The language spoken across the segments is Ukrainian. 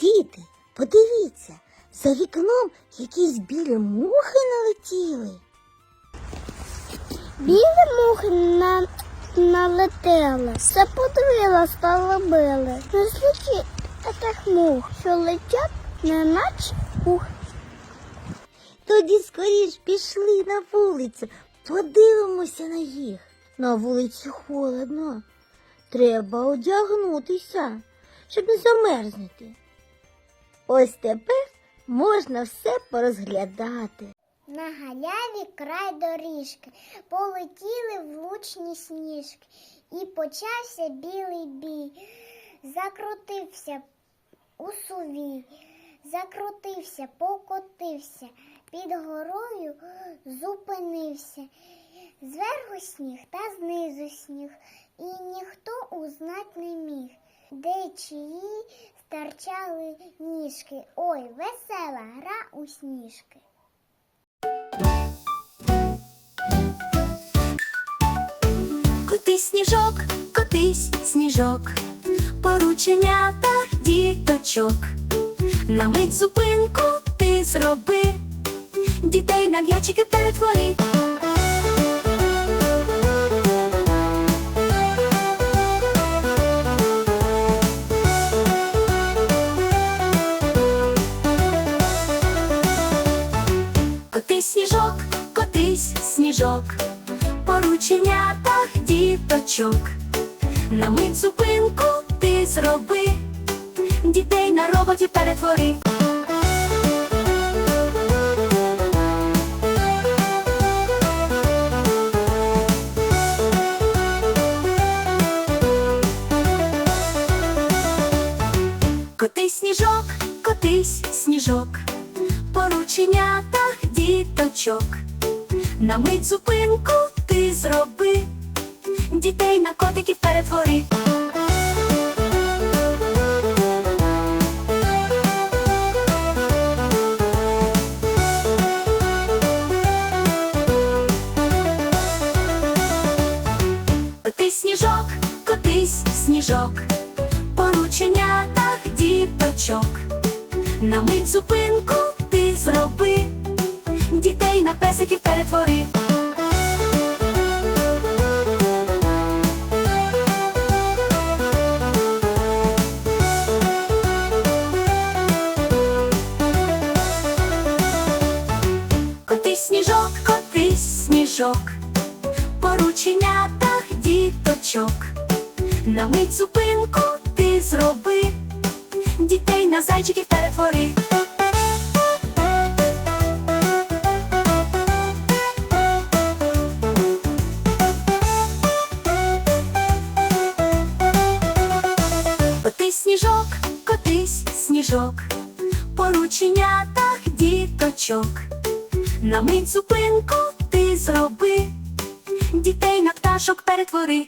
Діти, подивіться, за вікном якісь білі мухи налетіли. Білі мухи на... налетіли, стало били. Не слухи таких мух, що летять, неначе пух. Тоді скоріш пішли на вулицю, подивимося на їх. На вулиці холодно. Треба одягнутися, щоб не замерзнути. Ось тепер можна все порозглядати. На галяві край доріжки полетіли влучні сніжки, і почався білий бій. Закрутився у сувій, закрутився, покотився, під горою зупинився. Зверху сніг та знизу сніг, і ніхто узнать не міг, де чиї старчали ніжки. Ой, весела гра у сніжки. Котись сніжок, котись сніжок, порученята діточок. На мить зупинку ти зроби, дітей на м'ячики перетвори. Сніжок, котись сніжок, порученята діточок. На мить зупинку ти зроби, дітей на роботі перетвори. Котись сніжок, котись сніжок, порученята діточок. На мить зупинку ти зроби, дітей на котиків перетвори. Котись сніжок, котись сніжок, порученятах діточок. На мить зупинку ти на песиків перетвори. Котись сніжок, котись сніжок, порученятах діточок. На мить зупинку ти зроби, дітей на зайчиків перетвори. Сніжок, порученятах діточок. На мить зупинку ти зроби, дітей на пташок перетвори.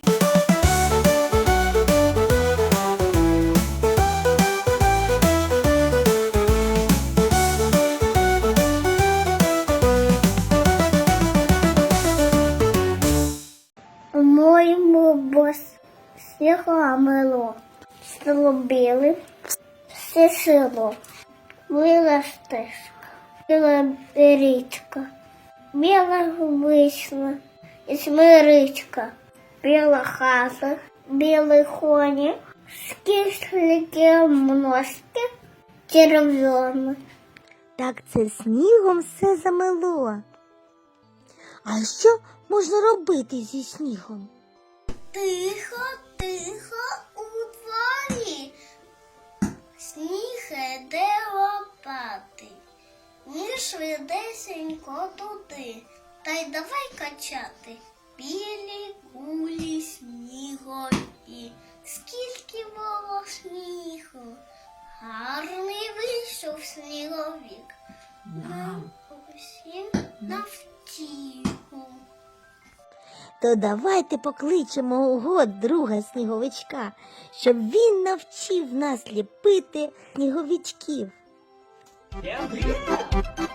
Село, Вила стежка, біла річка, біла вийшла і смиричка, біла хата, білий коні, скіслики множки, червоні. Так це снігом все замело. А що можна робити зі снігом? Тихо, тихо Сніг лопати. Ні швидесенько туди. Та й давай качати. Білі кулі снігові. Скільки було снігу. Гарний вийшов сніговік. Нам усім навтіху. То давайте покличемо год друга сніговичка, щоб він навчив нас ліпити сніговичків.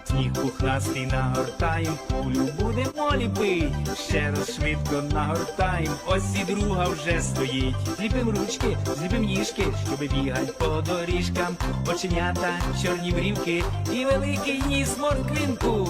Сніг пухнастий нагортаєм, кулю будемо ліпить. Ще раз швидко нагортаєм, ось і друга вже стоїть. Зліпим ручки, зліпим ніжки, щоби бігать по доріжкам. Оченята, чорні брівки і великий ніс морквинку.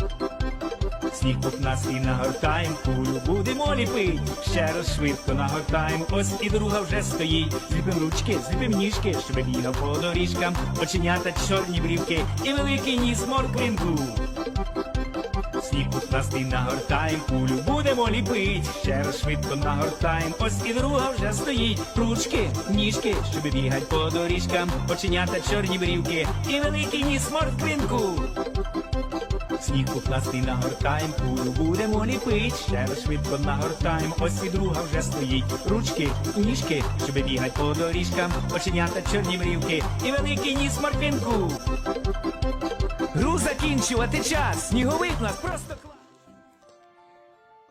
Сніг пухнастий нагортаєм, кулю будемо ліпить. Ще раз швидко нагортаєм, ось і друга вже стоїть. Зліпим ручки, зліпим ніжки, щоб бігав по доріжкам. Оченята чорні брівки і великий ніс морквинку. Сніг пухнастий нагортаєм, кулю будемо ліпить. Ще раз швидко нагортаєм, ось і друга вже стоїть. Ручки, ніжки, щоб бігать по доріжкам. Оченята чорні брівки і великий ніс морквинку. Сніг пухнастий нагортаєм, кулю будемо ліпить. Ще раз швидко нагортаєм, ось і друга вже стоїть. Ручки, ніжки, щоб бігать по доріжкам. Оченята чорні брівки і великий ніс морквинку. Гру закінчувати час. Сніговик нас просто клас.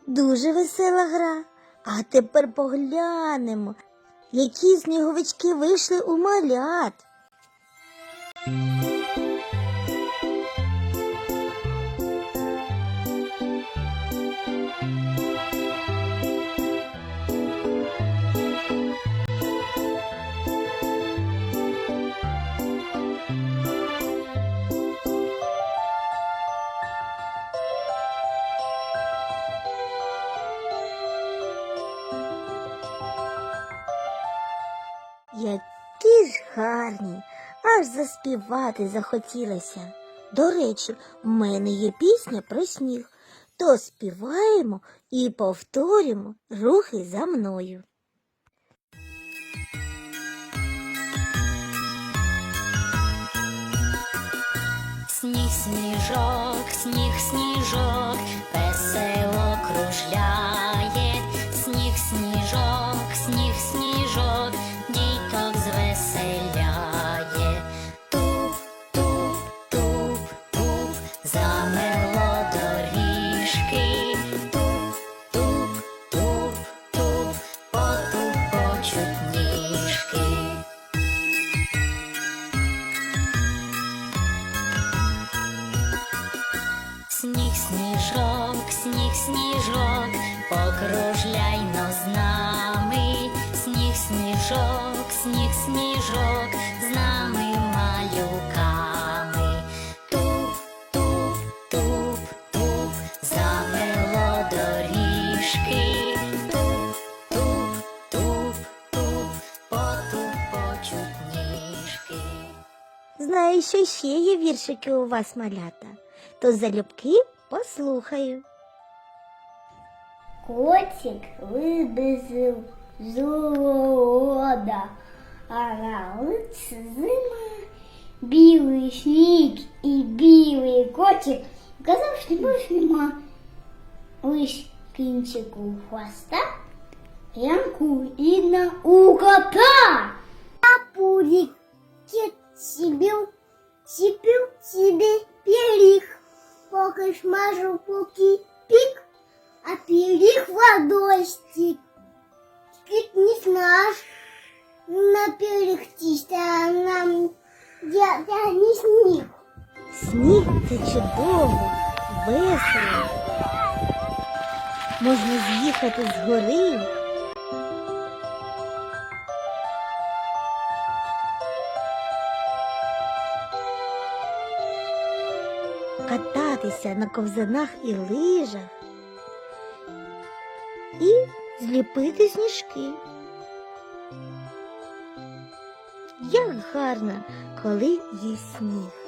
Дуже весела гра. А тепер поглянемо, які сніговички вийшли у малят. Аж заспівати захотілося. До речі, в мене є пісня про сніг, то співаємо і повторюємо рухи за мною. Сніг, сніжок, сніг, сніжок, Знаю, що ще є віршики у вас малята, то залюбки послухаю. Котик вибезив з вода, а на вулиці зима. Білий сніг і білий котик казав, що більш нема. Лиш кінчику хвоста, ямку і на у кота. А пурик кит сибил, сипил себе пирих. Поки шмажу, поки пик, а пирих водой стик. Кит не знаш, наперехтись, а нам я, я не сніг. Сніг це чудово, весело. Можна з'їхати з гори. Кататися на ковзанах і лижах і зліпити сніжки. Як гарна, коли є сніг.